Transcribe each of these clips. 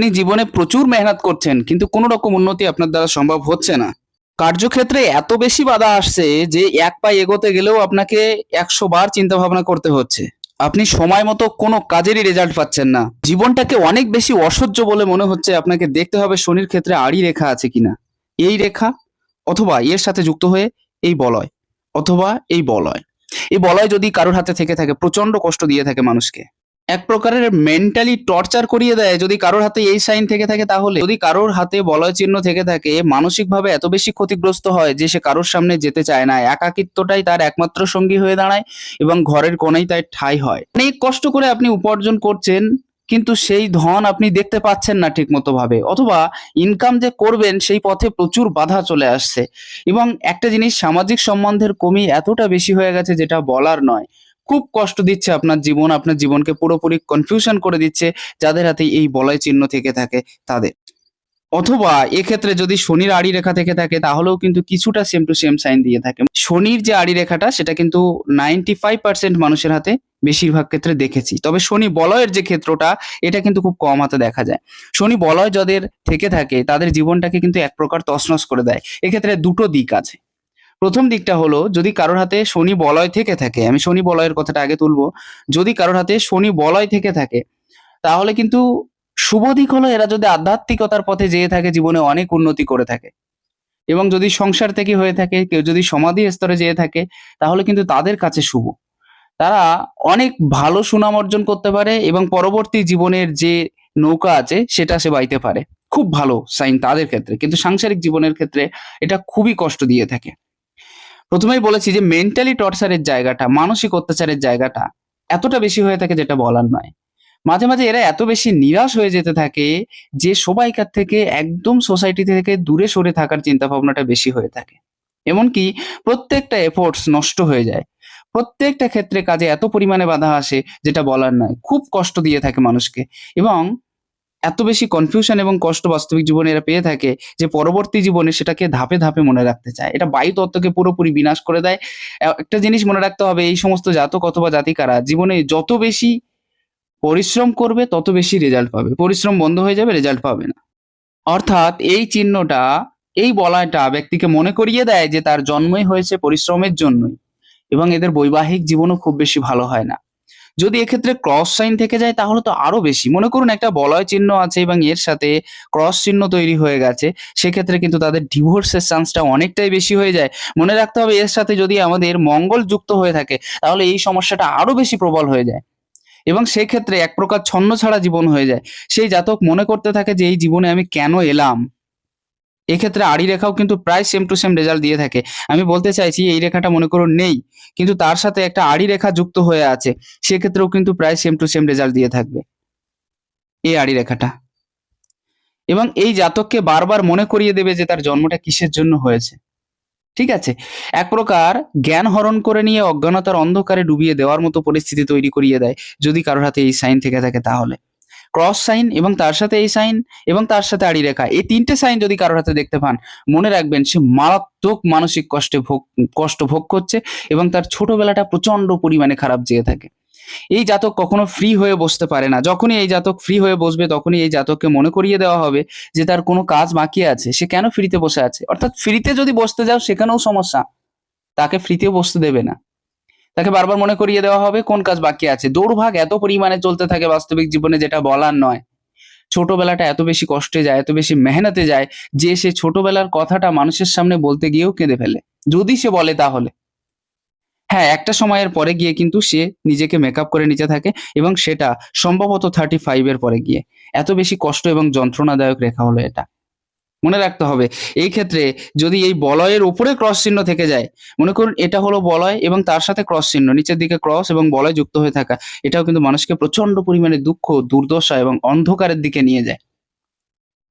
আপনি জীবনে প্রচুর মেহনত করছেন, কিন্তু কোনো রকম উন্নতি আপনার দ্বারা সম্ভব হচ্ছে না। কার্যক্ষেত্রে এত বেশি বাধা আসছে যে এক পায়ে এগোতে গেলেও আপনাকে একশো বার চিন্তা ভাবনা করতে হচ্ছে। আপনি সময় মতো কোনো কাজেরই রেজাল্ট পাচ্ছেন না। জীবনটাকে অনেক বেশি অসহ্য বলে মনে হচ্ছে, আপনাকে দেখতে হবে শনির ক্ষেত্রে আড়ি রেখা আছে কিনা। এই রেখা অথবা এর সাথে যুক্ত হয়ে এই বলয়, অথবা এই বলয়। এই বলয় যদি কারোর হাতে থেকে থাকে প্রচণ্ড কষ্ট দিয়ে থাকে মানুষকে। এক প্রকারের মেন্টালি টর্চার করিয়ে দেয়। যদি কারোর হাতে এই সাইন থেকে থাকে তাহলে। যদি কারোর হাতে বলয় চিহ্ন থেকে থাকে, মানসিকভাবে এত বেশি ক্ষতিগ্রস্ত হয় যে সে কারোর সামনে যেতে চায় না। একাকিত্বটাই তার একমাত্র সঙ্গী হয়ে দাঁড়ায় এবং ঘরের কোণেই তাই ঠাই হয়। অনেক কষ্ট করে আপনি উপার্জন করছেন, কিন্তু সেই ধন আপনি দেখতে পাচ্ছেন না ঠিক মতো ভাবে অথবা ইনকাম যে করবেন, সেই পথে প্রচুর বাধা চলে আসছে। এবং একটা জিনিস সামাজিক সম্বন্ধের কমি এতটা বেশি হয়ে গেছে যেটা বলার নয়। খুব কষ্ট দিচ্ছে আপনার জীবন, আপনার জীবনকে পুরোপুরি কনফিউশন করে দিচ্ছে, যাদের হাতে এই বলয় চিহ্ন থেকে থাকে তাদের। অথবা এক্ষেত্রে যদি শনির আড়ি রেখা থেকে থাকে, তাহলেও কিন্তু কিছুটা সেম টু সেম সাইন দিয়ে থাকে। শনির যে আড়ি রেখাটা সেটা কিন্তু নাইনটি ফাইভ পার্সেন্ট মানুষের হাতে বেশিরভাগ ক্ষেত্রে দেখেছি। তবে শনি বলয়ের যে ক্ষেত্রটা, এটা কিন্তু খুব কম হাতে দেখা যায়। শনি বলয় যাদের থেকে থাকে, তাদের জীবনটাকে কিন্তু এক প্রকার তছনছ করে দেয়। এক্ষেত্রে দুটো দিক আছে। প্রথম দিকটা হলো, যদি কারোর হাতে শনি বলয় থেকে থাকে, আমি শনি বলয়ের কথাটা আগে তুলবো, যদি কারোর হাতে শনি বলয় থেকে থাকে, তাহলে কিন্তু শুভ দিক হলো এরা যদি আধ্যাত্মিকতার পথে যেয়ে থাকে, জীবনে অনেক উন্নতি করে থাকে। এবং যদি সংসার থেকে হয়ে থাকে, কেউ যদি সমাধি স্তরে যেয়ে থাকে, তাহলে কিন্তু তাদের কাছে শুভ। তারা অনেক ভালো সুনাম অর্জন করতে পারে এবং পরবর্তী জীবনের যে নৌকা আছে, সেটা সে বাইতে পারে। খুব ভালো সাইন তাদের ক্ষেত্রে, কিন্তু সাংসারিক জীবনের ক্ষেত্রে এটা খুবই কষ্ট দিয়ে থাকে। প্রথমেই বলেছি যে মেন্টালি টর্চারের জায়গাটা, মানসিক অত্যাচারের জায়গাটা এতটা বেশি হয়ে থাকে যেটা বলার নয়। মাঝে মাঝে এরা এত বেশি নিরাশ হয়ে যেতে থাকে যে সবাইকার থেকে একদম সোসাইটি থেকে দূরে সরে থাকার চিন্তা ভাবনাটা বেশি হয়ে থাকে। এমনকি প্রত্যেকটা এফোর্টস নষ্ট হয়ে যায়। প্রত্যেকটা ক্ষেত্রে কাজে এত পরিমাণে বাধা আসে যেটা বলার নয়। খুব কষ্ট দিয়ে থাকে মানুষকে। এবং এত বেশি কনফিউশন এবং কষ্ট বাস্তবিক জীবনে এরা পেয়ে থাকে যে পরবর্তী জীবনে সেটাকে ধাপে ধাপে মনে রাখতে চায়। এটা বায়ু তত্ত্বকে পুরোপুরি বিনাশ করে দেয়। একটা জিনিস মনে রাখতে হবে, এই সমস্ত জাতক অথবা জাতিকারা জীবনে যত বেশি পরিশ্রম করবে, তত বেশি রেজাল্ট পাবে। পরিশ্রম বন্ধ হয়ে যাবে রেজাল্ট পাবে না। অর্থাৎ এই চিহ্নটা, এই বলাটা ব্যক্তিকে মনে করিয়ে দেয় যে তার জন্মই হয়েছে পরিশ্রমের জন্যই এবং এদের বৈবাহিক জীবনও খুব বেশি ভালো হয় না। যদি এক্ষেত্রে ক্রস সাইন থেকে যায় তাহলে তো আরও বেশি। মনে করুন একটা বলয় চিহ্ন আছে এবং এর সাথে ক্রস চিহ্ন তৈরি হয়ে গেছে, সেক্ষেত্রে কিন্তু তাদের ডিভোর্সের চান্সটা অনেকটাই বেশি হয়ে যায়। মনে রাখতে হবে এর সাথে যদি আমাদের মঙ্গল যুক্ত হয়ে থাকে, তাহলে এই সমস্যাটা আরও বেশি প্রবল হয়ে যায়। এবং সেক্ষেত্রে এক প্রকার ছন্ন ছাড়া জীবন হয়ে যায়। সেই জাতক মনে করতে থাকে যে, এই জীবনে আমি কেন এলাম? এক্ষেত্রে আড়ি রেখাও কিন্তু প্রায় সেম টু সেম রেজাল্ট দিয়ে থাকে। আমি বলতে চাইছি, এই রেখাটা মনে করুন নেই, কিন্তু তার সাথে একটা আড়ি রেখা যুক্ত হয়ে আছে, সেক্ষেত্রেও কিন্তু প্রায় সেম টু সেম রেজাল্ট দিয়ে থাকবে, এই আড়ি রেখাটা। এবং এই জাতককে বারবার মনে করিয়ে দেবে যে তার জন্মটা কিসের জন্য হয়েছে। ঠিক আছে? এক প্রকার জ্ঞান হরণ করে নিয়ে অজ্ঞানতার অন্ধকারে ডুবিয়ে দেওয়ার মতো পরিস্থিতি তৈরি করিয়ে দেয়, যদি কারোর হাতে এই সাইন থেকে থাকে তাহলে। ক্রস সাইন এবং তার সাথে এই সাইন এবং তার সাথে আড়ি রেখা। এই তিনটে সাইন যদি কারোর হাতে দেখতে পান, মনে রাখবেন সে মারাত্মক মানসিক কষ্টে ভোগ কষ্ট ভোগ করছে এবং তার ছোটবেলাটা প্রচণ্ড পরিমাণে খারাপ যেয়ে থাকে। এই জাতক কখনো ফ্রি হয়ে বসতে পারে না। যখনই এই জাতক ফ্রি হয়ে বসবে, তখনই এই জাতককে মনে করিয়ে দেওয়া হবে যে তার কোনো কাজ বাকি আছে। সে কেন ফ্রিতে বসে আছে? অর্থাৎ ফ্রিতে যদি বসতে যাও, সেখানেও সমস্যা। তাকে ফ্রিতে বসতে দেবে না। তাকে বারবার মনে করিয়ে দেওয়া হবে, কোন কাজ বাকি আছে? দৌড়ভাগ এত পরিমাণে চলতে থাকে বাস্তবিক জীবনে যেটা বলার নয়। ছোটবেলাটা এত বেশি কষ্টে যায়, এত বেশি মেহনতে যায়, যে সে ছোটবেলার কথাটা মানুষের সামনে বলতে গিয়েও কেঁদে ফেলে। যদি সে বলে তাহলে। হ্যাঁ একটা সময়ের পরে গিয়ে কিন্তু সে নিজেকে মেকআপ করে নিতে থাকে এবং সেটা সম্ভবত থার্টি ফাইভের পরে গিয়ে। এত বেশি কষ্ট এবং যন্ত্রণাদায়ক রেখা হলো এটা। মনে রাখতে হবে। এই ক্ষেত্রে যদি এই বলয়ের উপরে ক্রস চিহ্ন থেকে যায়, মনে করুন এটা হলো বলয় এবং তার সাথে ক্রস চিহ্ন, নিচের দিকে ক্রস এবং বলয় যুক্ত হয়ে থাকা, এটাও কিন্তু মানুষকে প্রচণ্ড পরিমাণে দুঃখ, দুর্দশা এবং অন্ধকারের দিকে নিয়ে যায়।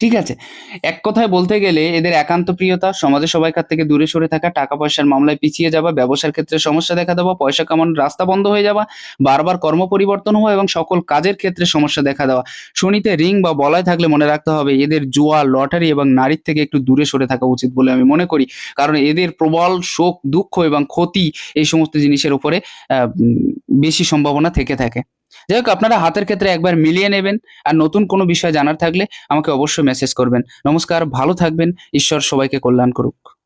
ঠিক আছে? এক কথায় বলতে গেলে এদের একান্ত প্রিয়তা সমাজে সবাই সবাইকার থেকে দূরে সরে থাকা টাকা পয়সার মামলায় পিছিয়ে যাওয়া, ব্যবসার ক্ষেত্রে সমস্যা দেখা দেওয়া, পয়সা কামানোর রাস্তা বন্ধ হয়ে যাওয়া, বারবার কর্ম পরিবর্তন হওয়া এবং সকল কাজের ক্ষেত্রে সমস্যা দেখা দেওয়া। শনিতে রিং বা বলায় থাকলে মনে রাখতে হবে এদের জুয়া, লটারি এবং নারীর থেকে একটু দূরে সরে থাকা উচিত বলে আমি মনে করি। কারণ এদের প্রবল শোক, দুঃখ এবং ক্ষতি এই সমস্ত জিনিসের উপরে বেশি সম্ভাবনা থেকে থাকে। যাই হোক, আপনারা হাতের ক্ষেত্রে একবার মিলিয়ে নেবেন আর নতুন কোনো বিষয় জানার থাকলে আমাকে অবশ্যই মেসেজ করবেন। নমস্কার, ভালো থাকবেন, ঈশ্বর সবাইকে কল্যাণ করুক।